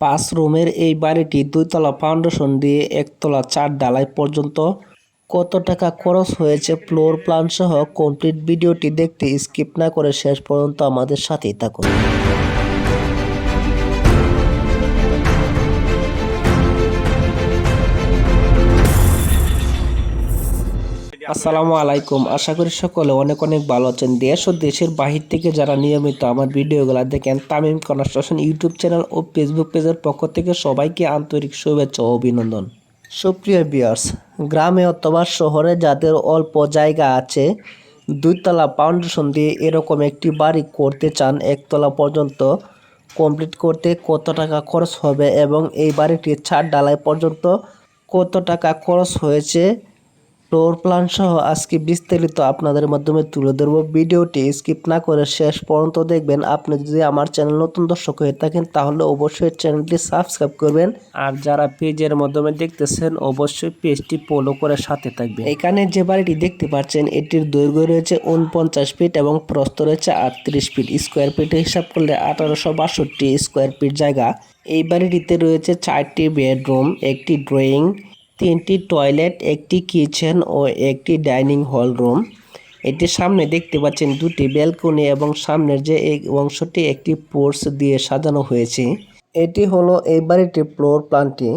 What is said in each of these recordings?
পাঁচ রুমের এই বাড়িটি দুইতলা ফাউন্ডেশন দিয়ে একতলা চার ডালাই পর্যন্ত। কত টাকা খরচ হয়েছে ফ্লোর প্ল্যান সহ কমপ্লিট ভিডিওটি দেখতে স্কিপ না করে শেষ পর্যন্ত আমাদের সাথেই থাকুন। আসসালামু আলাইকুম। আশা করি সকলে অনেক অনেক ভালো আছেন। দেশ ও দেশের বাহির থেকে যারা নিয়মিত আমার ভিডিওগুলো দেখেন, তামিম কনস্ট্রাকশন ইউটিউব চ্যানেল ও ফেসবুক পেজের পক্ষ থেকে সবাইকে আন্তরিক শুভেচ্ছা ও অভিনন্দন। সুপ্রিয় বিয়ার্স গ্রামে অথবা শহরে যাদের অল্প জায়গা আছে, দুইতলা ফাউন্ডেশন দিয়ে এরকম একটি বাড়ি করতে চান, একতলা পর্যন্ত কমপ্লিট করতে কত টাকা খরচ হবে এবং এই বাড়িটির ছাদ ডালাই পর্যন্ত কত টাকা খরচ হয়েছে ফ্লোর প্ল্যান সহ আজকে বিস্তারিত আপনাদের মাধ্যমে তুলে ধরবো। ভিডিওটি স্কিপ না করে শেষ পর্যন্ত দেখবেন। আপনি যদি আমার চ্যানেল নতুন দর্শক হয়ে থাকেন, তাহলে অবশ্যই চ্যানেলটি সাবস্ক্রাইব করবেন। আর যারা পেজের মাধ্যমে দেখতেছেন, অবশ্যই পেজটি ফলো করে সাথে থাকবেন। এখানে যে বাড়িটি দেখতে পাচ্ছেন, এটির দৈর্ঘ্য রয়েছে উনপঞ্চাশ ফিট এবং প্রস্থ রয়েছে আটত্রিশ ফিট স্কোয়ার ফিট হিসাব করলে আঠারোশো বাষট্টি স্কোয়ার ফিট জায়গা। এই বাড়িটিতে রয়েছে চারটি বেডরুম একটি ড্রয়িং তিনটি টয়লেট, একটি কিচেন ও একটি ডাইনিং হল রুম। এটির সামনে দেখতে পাচ্ছেন দুটি ব্যালকনি এবং সামনের যে এই অংশটি একটি পোর্স দিয়ে সাজানো হয়েছে। এটি হলো এই বাড়িটির ফ্লোর প্ল্যানটি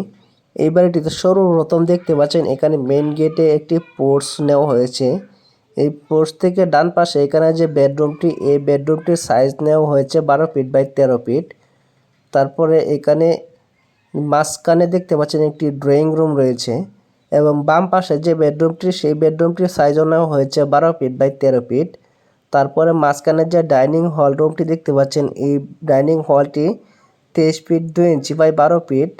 এই বাড়িটিতে সর্বপ্রথম দেখতে পাচ্ছেন এখানে মেন গেটে একটি পোর্স নেওয়া হয়েছে। এই পোর্স থেকে ডান পাশে এখানে যে বেডরুমটি, এই বেডরুমটির সাইজ নেওয়া হয়েছে বারো ফিট বাই তেরো ফিট। তারপরে এখানে মাঝখানে দেখতে পাচ্ছেন একটি ড্রয়িং রুম রয়েছে এবং বাম পাশে যে বেডরুমটি, সেই বেডরুমটির সাইজও নেওয়া হয়েছে বারো ফিট বাই তেরো ফিট তারপরে মাঝখানে যে ডাইনিং হল রুমটি দেখতে পাচ্ছেন, এই ডাইনিং হলটি তেইশ ফিট দুই ইঞ্চি বাই বারো ফিট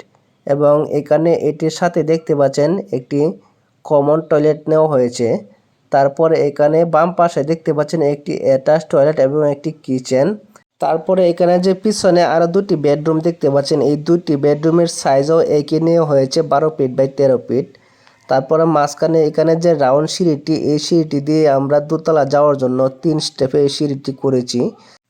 এবং এখানে এটির সাথে দেখতে পাচ্ছেন একটি কমন টয়লেট নেওয়া হয়েছে। তারপরে এখানে বাম পাশে দেখতে পাচ্ছেন একটি অ্যাটাচ টয়লেট এবং একটি কিচেন তারপরে এখানে যে পিছনে আরও দুটি বেডরুম দেখতে পাচ্ছেন। এই দুটি বেডরুমের সাইজও একই নিয়ে হয়েছে বারো ফিট বাই তেরো ফিট। তারপরে মাঝখানে এখানে যে রাউন্ড সিঁড়িটি, এই সিঁড়িটি দিয়ে আমরা দোতলা যাওয়ার জন্য তিন স্টেপে এই সিঁড়িটি করেছি।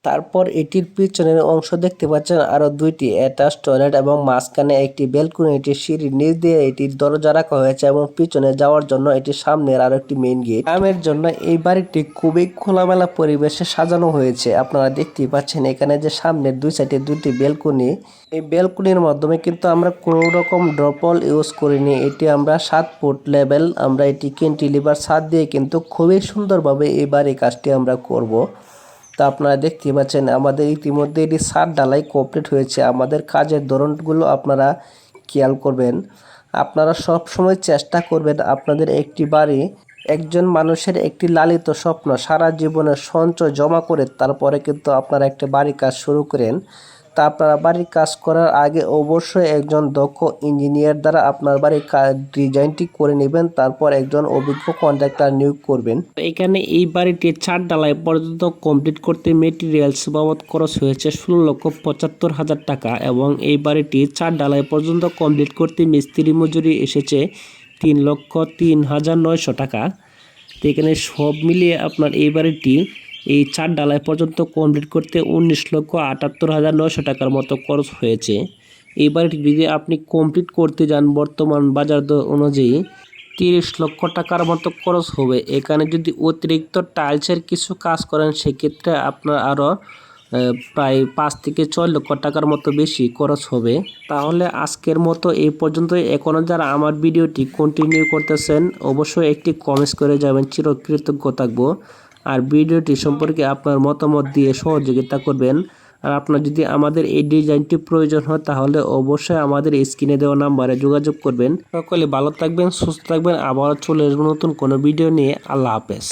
তারপর এটির পিছনের অংশ দেখতে পাচ্ছেন আরও দুইটি অ্যাটাচ টয়লেট এবং মাঝখানে একটি বেলকুনি এটি সিঁড়ির নিচ দিয়ে এটির দরজা রাখা হয়েছে এবং পিছনে যাওয়ার জন্য এটি সামনের আরও একটি মেইন গেট গ্রামের জন্য এই বাড়িটি খুবই খোলামেলা পরিবেশে সাজানো হয়েছে। আপনারা দেখতেই পাচ্ছেন এখানে যে সামনের দুই সাইডে দুটি বেলকুনি। এই বেলকুনির মাধ্যমে কিন্তু আমরা কোনো রকম ড্রপল ইউজ করিনি। এটি আমরা সাত ফুট লেভেল, আমরা এটি ক্যান্টিলিভার ছাদ দিয়ে কিন্তু খুবই সুন্দরভাবে এই বাড়ির কাজটি আমরা করব। তা আপনারা দেখতে পাচ্ছেন, আমাদের ইতিমধ্যে এটি সার ডালাই কমপ্লিট হয়েছে। আমাদের কাজের ধরনগুলো আপনারা খেয়াল করবেন। আপনারা সব সময় চেষ্টা করবেন আপনাদের একটি বাড়ি, একজন মানুষের একটি লালিত স্বপ্ন, সারা জীবনের সঞ্চয় জমা করে তারপরে কিন্তু আপনারা একটি বাড়ি কাজ শুরু করেন। তা আপনারা বাড়ির কাজ করার আগে অবশ্যই একজন দক্ষ ইঞ্জিনিয়ার দ্বারা আপনার বাড়ির ডিজাইনটি করে নেবেন, তারপর একজন অভিজ্ঞ কন্ট্রাক্টর নিয়োগ করবেন। এখানে এই বাড়িটি চার ডালাই পর্যন্ত কমপ্লিট করতে মেটেরিয়ালস বাবদ খরচ হয়েছে ষোলো লক্ষ পঁচাত্তর হাজার টাকা এবং এই বাড়িটি চার ডালাই পর্যন্ত কমপ্লিট করতে মিস্ত্রি মজুরি এসেছে তিন লক্ষ তিন হাজার নয়শো টাকা। তো এখানে সব মিলিয়ে আপনার এই বাড়িটি এই চার ডালাই পর্যন্ত কমপ্লিট করতে উনিশ লক্ষ আটাত্তর হাজার নয়শো টাকার মতো খরচ হয়েছে। বাড়িটি যদি আপনি কমপ্লিট করতে যান বর্তমান বাজার দর অনুযায়ী। তিরিশ লক্ষ টাকার মতো খরচ হবে। এখানে যদি অতিরিক্ত টাইলসের কিছু কাজ করেন, সেক্ষেত্রে আপনার আরও প্রায় পাঁচ থেকে ছয় লক্ষ টাকার মতো বেশি খরচ হবে। তাহলে আজকের মতো এই পর্যন্ত এখনও যারা আমার ভিডিওটি কন্টিনিউ করতেছেন, অবশ্যই একটি কমেন্টস করে যাবেন। চিরকৃতজ্ঞ থাকব। আর ভিডিওটি সম্পর্কে আপনার মতামত দিয়ে সহযোগিতা করবেন। আর আপনার যদি আমাদের এই ডিজাইনটি প্রয়োজন হয়, তাহলে অবশ্যই আমাদের স্ক্রিনে দেওয়া নাম্বারে যোগাযোগ করবেন। সকলে ভালো থাকবেন, সুস্থ থাকবেন। আবার চলে আসব নতুন কোনো ভিডিও নিয়ে। আল্লাহ হাফেজ।